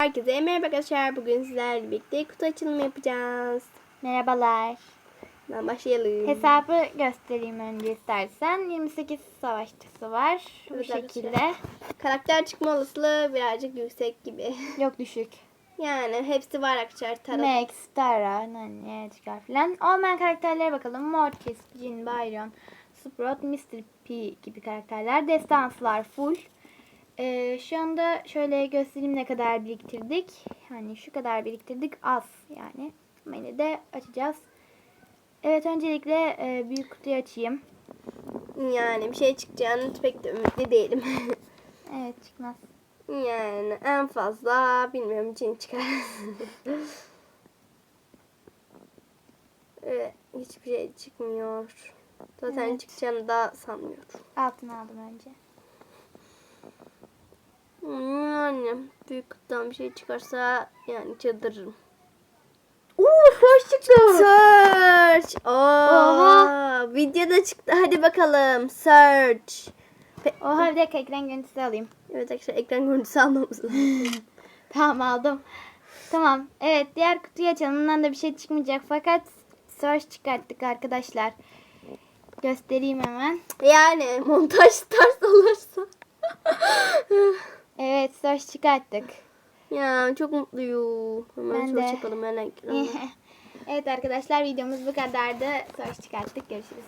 Herkese merhaba arkadaşlar. Bugün sizlerle birlikte kutu açılımı yapacağız. Merhabalar. Ben başlayalım. Hesabı göstereyim önce istersen. 28 savaşçısı var. Bu Evet şekilde. Karakter çıkma olasılığı birazcık yüksek gibi. Yok düşük. Yani hepsi var arkadaşlar. Tarot. Max, Tara, Nani, Edgar falan. Olmayan karakterlere bakalım. Mortis, Jin, Byron, Sprout, Mr. P gibi karakterler. Destanslar full. Ee, şu anda şöyle göstereyim ne kadar biriktirdik. Hani şu kadar biriktirdik az yani. Ama yine de açacağız. Evet öncelikle e, büyük kutuyu açayım. Yani bir şey çıkacağını pek de ümitli değilim. Evet çıkmaz. yani en fazla bilmiyorum cin çıkar. evet, hiçbir şey çıkmıyor. Zaten Evet. çıkacağını da sanmıyorum. Altını aldım önce. Büyük kutudan bir şey çıkarsa yani çıldırırım. Uuu hoş çıktı. Search. Oha. Oha. Videoda çıktı. Hadi bakalım. Search. Pe- Oha bir dakika ekran görüntüsü alayım. evet arkadaşlar ekran görüntüsü almamız. Tamam aldım. Tamam. Evet diğer kutuyu açalım. Bundan da bir şey çıkmayacak fakat search çıkarttık arkadaşlar. Göstereyim hemen. yani montaj ters olursa. Search çıkarttık. ya çok mutluyum. Hemen Ben search de. ekranı. evet arkadaşlar videomuz bu kadardı. Search çıkarttık. Görüşürüz.